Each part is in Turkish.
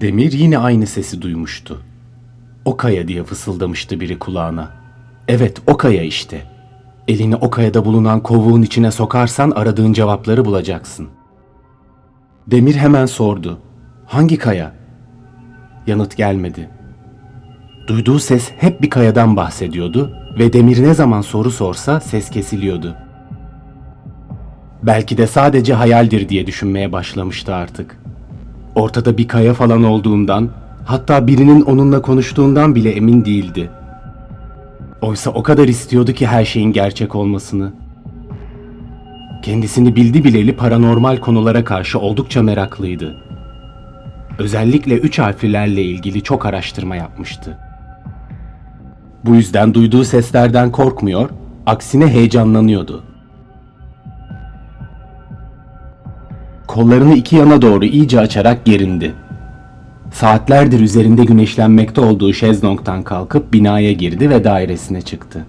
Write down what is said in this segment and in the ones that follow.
Demir yine aynı sesi duymuştu. O kaya diye fısıldamıştı biri kulağına. Evet o kaya işte. Elini o kayada bulunan kovuğun içine sokarsan aradığın cevapları bulacaksın. Demir hemen sordu. Hangi kaya? Yanıt gelmedi. Duyduğu ses hep bir kayadan bahsediyordu ve Demir ne zaman soru sorsa ses kesiliyordu. Belki de sadece hayaldir diye düşünmeye başlamıştı artık. Ortada bir kaya falan olduğundan, hatta birinin onunla konuştuğundan bile emin değildi. Oysa o kadar istiyordu ki her şeyin gerçek olmasını. Kendisini bildi bileli paranormal konulara karşı oldukça meraklıydı. Özellikle üç harflilerle ilgili çok araştırma yapmıştı. Bu yüzden duyduğu seslerden korkmuyor, aksine heyecanlanıyordu. Kollarını iki yana doğru iyice açarak gerindi. Saatlerdir üzerinde güneşlenmekte olduğu şezlongdan kalkıp binaya girdi ve dairesine çıktı.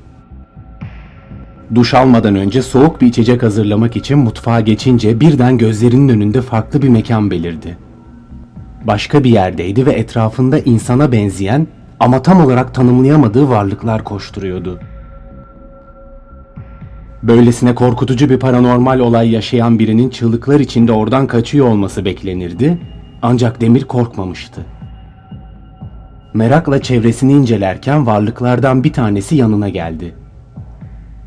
Duş almadan önce soğuk bir içecek hazırlamak için mutfağa geçince birden gözlerinin önünde farklı bir mekan belirdi. Başka bir yerdeydi ve etrafında insana benzeyen ama tam olarak tanımlayamadığı varlıklar koşturuyordu. Böylesine korkutucu bir paranormal olay yaşayan birinin çığlıklar içinde oradan kaçıyor olması beklenirdi ancak Demir korkmamıştı. Merakla çevresini incelerken varlıklardan bir tanesi yanına geldi.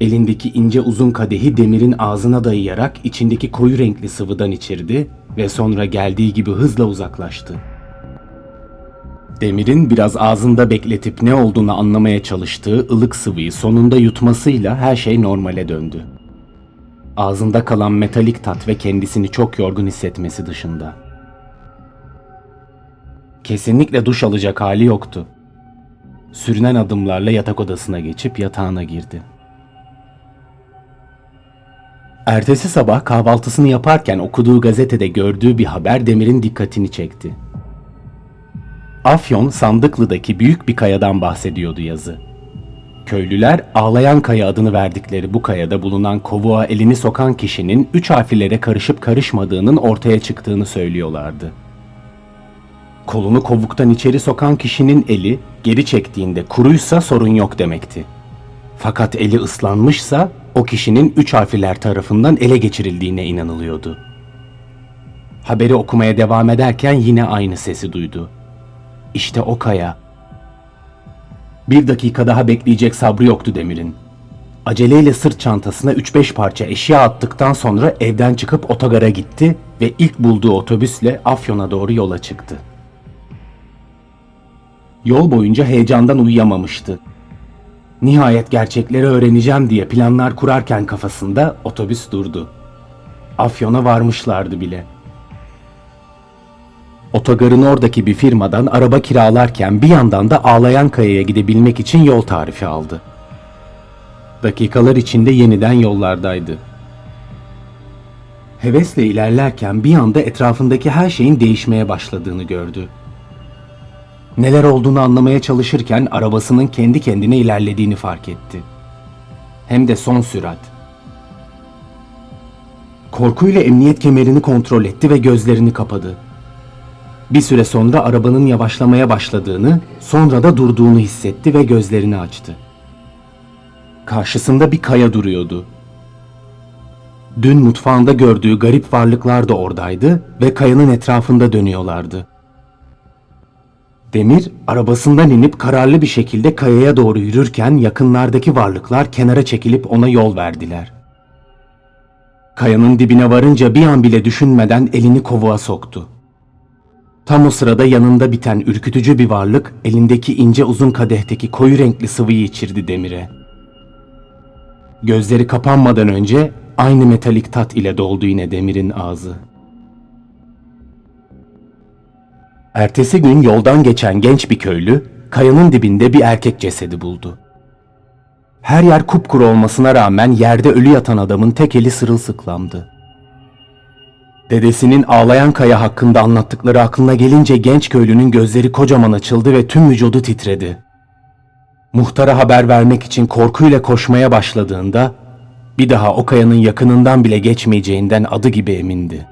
Elindeki ince uzun kadehi Demir'in ağzına dayayarak içindeki koyu renkli sıvıdan içirdi ve sonra geldiği gibi hızla uzaklaştı. Demir'in biraz ağzında bekletip ne olduğunu anlamaya çalıştığı ılık sıvıyı sonunda yutmasıyla her şey normale döndü. Ağzında kalan metalik tat ve kendisini çok yorgun hissetmesi dışında. Kesinlikle duş alacak hali yoktu. Sürünen adımlarla yatak odasına geçip yatağına girdi. Ertesi sabah kahvaltısını yaparken okuduğu gazetede gördüğü bir haber Demir'in dikkatini çekti. Afyon Sandıklı'daki büyük bir kayadan bahsediyordu yazı. Köylüler Ağlayan Kaya adını verdikleri bu kayada bulunan kovuğa elini sokan kişinin üç harflere karışıp karışmadığının ortaya çıktığını söylüyorlardı. Kolunu kovuktan içeri sokan kişinin eli geri çektiğinde kuruysa sorun yok demekti. Fakat eli ıslanmışsa o kişinin üç harfler tarafından ele geçirildiğine inanılıyordu. Haberi okumaya devam ederken yine aynı sesi duydu. İşte o kaya. Bir dakika daha bekleyecek sabrı yoktu Demir'in. Aceleyle sırt çantasına 3-5 parça eşya attıktan sonra evden çıkıp otogara gitti ve ilk bulduğu otobüsle Afyon'a doğru yola çıktı. Yol boyunca heyecandan uyuyamamıştı. Nihayet gerçekleri öğreneceğim diye planlar kurarken kafasında otobüs durdu. Afyon'a varmışlardı bile. Otogarın oradaki bir firmadan araba kiralarken bir yandan da Ağlayan Kaya'ya gidebilmek için yol tarifi aldı. Dakikalar içinde yeniden yollardaydı. Hevesle ilerlerken bir anda etrafındaki her şeyin değişmeye başladığını gördü. Neler olduğunu anlamaya çalışırken arabasının kendi kendine ilerlediğini fark etti. Hem de son sürat. Korkuyla emniyet kemerini kontrol etti ve gözlerini kapadı. Bir süre sonra arabanın yavaşlamaya başladığını, sonra da durduğunu hissetti ve gözlerini açtı. Karşısında bir kaya duruyordu. Dün mutfağında gördüğü garip varlıklar da oradaydı ve kayanın etrafında dönüyorlardı. Demir arabasından inip kararlı bir şekilde kayaya doğru yürürken yakınlardaki varlıklar kenara çekilip ona yol verdiler. Kayanın dibine varınca bir an bile düşünmeden elini kovuğa soktu. Tam o sırada yanında biten ürkütücü bir varlık elindeki ince uzun kadehteki koyu renkli sıvıyı içirdi Demir'e. Gözleri kapanmadan önce aynı metalik tat ile doldu yine Demir'in ağzı. Ertesi gün yoldan geçen genç bir köylü kayanın dibinde bir erkek cesedi buldu. Her yer kupkuru olmasına rağmen yerde ölü yatan adamın tek eli sırılsıklamdı. Dedesinin ağlayan kaya hakkında anlattıkları aklına gelince genç köylünün gözleri kocaman açıldı ve tüm vücudu titredi. Muhtara haber vermek için korkuyla koşmaya başladığında bir daha o kayanın yakınından bile geçmeyeceğinden adı gibi emindi.